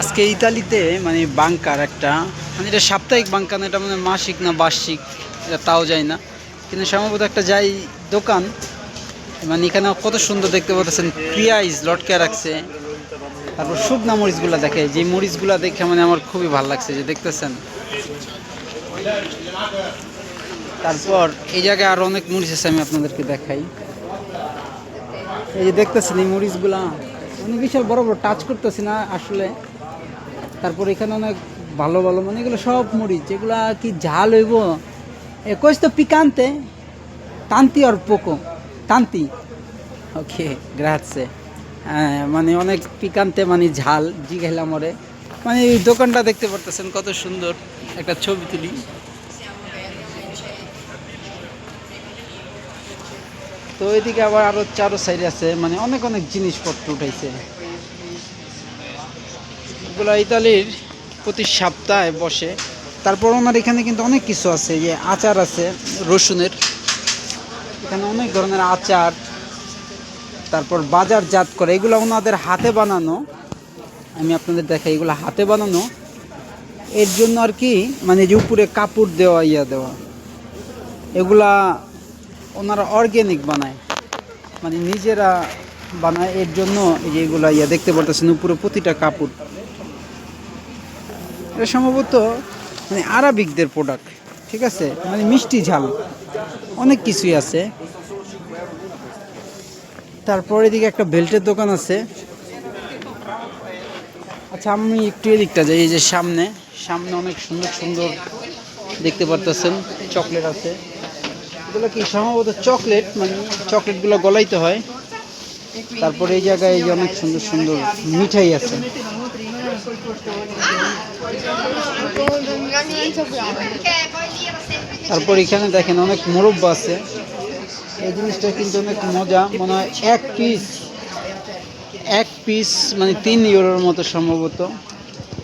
আজকে ইতালিতে মানে বাংকার একটা মানে এটা সাপ্তাহিক বাংকার এটা মানে মাসিক না বার্ষিক, এটা তাও যায় না। কিন্তু সম্ভবত একটা যাই দোকান মানে এখানে কত সুন্দর দেখতে পাচ্ছেন পিঁয়াজ লটকে রাখছে। তারপর শুকনা মরিচগুলো দেখে, যে মরিচগুলো দেখে মানে আমার খুবই ভালো লাগছে যে দেখতেছেন। তারপর এই জায়গায় আরও অনেক মরিচ আছে, আমি আপনাদেরকে দেখাই। এই যে দেখতেছেন এই মরিচগুলা মানে বিশাল বড় বড় টাচ করতেছি না আসলে। তারপর এখানে অনেক ভালো ভালো মানে এগুলো সব মরিচ এগুলা কি ঝাল হইব? কইস তো পিকান্তে? তান্তি আর পোকো। তান্তি। ওকে হ্যাঁ মানে অনেক পিকান্তে মানে ঝাল জিগাইলাম ওরে মানে এই দোকানটা দেখতে পারতেছেন কত সুন্দর একটা ছবি তুলি। তো এদিকে আবার আরও চারো সাইড আছে মানে অনেক অনেক জিনিসপত্র উঠাইছে। এগুলো ইতালির প্রতি সপ্তাহে বসে। তারপর ওনার এখানে কিন্তু অনেক কিছু আছে যে আচার আছে, রসুনের। এখানে অনেক ধরনের আচার, তারপর বাজারজাত করে, এগুলো ওনাদের হাতে বানানো। আমি আপনাদের দেখাই, এগুলো হাতে বানানো। এর জন্য আর কি মানে যে উপরে কাপড় দেওয়া, ইয়া দেওয়া, এগুলা ওনারা অর্গ্যানিক বানায়। মানে নিজেরা বানায়, এর জন্য এই যে এগুলা, ইয়া দেখতে পারতেছেন, উপরে প্রতিটা কাপড়। এটা সম্ভবত মানে আরবিকদের প্রোডাক্ট ঠিক আছে? মানে মিষ্টি ঝাল, অনেক কিছুই আছে। তারপর এদিকে একটা বেল্টের দোকান আছে। আচ্ছা আমি একটু এদিকটা যাই, এই যে সামনে। সামনে অনেক সুন্দর সুন্দর দেখতে পারতেছেন, চকলেট আছে। এগুলো কি সম্ভবত চকলেট? মানে চকলেটগুলো গলাইতে হয়। তারপরে এই জায়গায় অনেক সুন্দর সুন্দর মিঠাই আছে। তারপর এখানে দেখেন অনেক মোরব্বা আছে। এই জিনিসটা কিন্তু অনেক মজা, মনে হয় এক পিস এক পিস মানে তিন ইউরোর মতো সম্ভবত।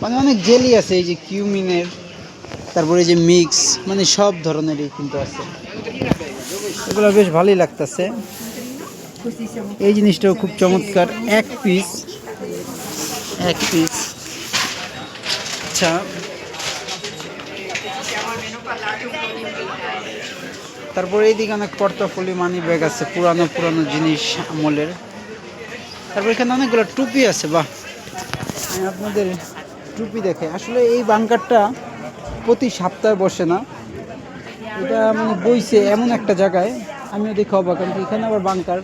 মানে অনেক জেলি আছে, এই যে কিউমিনের, তারপরে এই যে মিক্স মানে সব ধরনেরই কিন্তু আছে। এগুলো বেশ ভালোই লাগতেছে। এই জিনিসটাও খুব চমৎকার, এক পিস এক পিস আচ্ছা তারপরে এইদিকে অনেক পর্তফলি মানি ব্যাগ আছে, পুরানো পুরানো জিনিস, আমলের। তারপর এখানে অনেকগুলো টুপি আছে, বাহ। আপনাদের টুপি দেখে আসলে এই বাংকারটা প্রতি সপ্তাহে বসে না। এটা মানে বইছে এমন একটা জায়গায়। আমিও দেখে অবাক কারণ এখানে আবার বাংকার।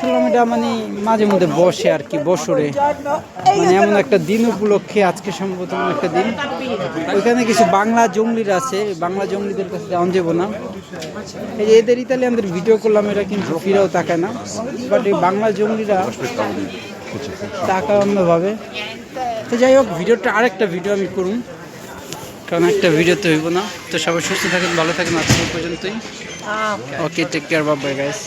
শুনলাম মানে মাঝে মধ্যে বসে আর কি বছরে মানে এমন একটা দিন উপলক্ষে আজকে সম্ভবত একটা দিন। ওইখানে কিছু বাংলা জঙ্গলির আছে, বাংলা জঙ্গলিদের কাছে যাওয়া যাব না। এই এদের ইতালিয়ানদের ভিডিও করলাম, এরা কিন্তু ফিরেও তাকায় না। বাট এই বাংলা জঙ্গলিরা তাকায় অন্যভাবে। তো যাই হোক, ভিডিওটা আরেকটা ভিডিও আমি করুন। কারণ একটা ভিডিও ভিডিওতে হইব না। তো সবাই সুস্থ থাকেন ভালো থাকেন আজকে পর্যন্তই। Okay take care Babai guys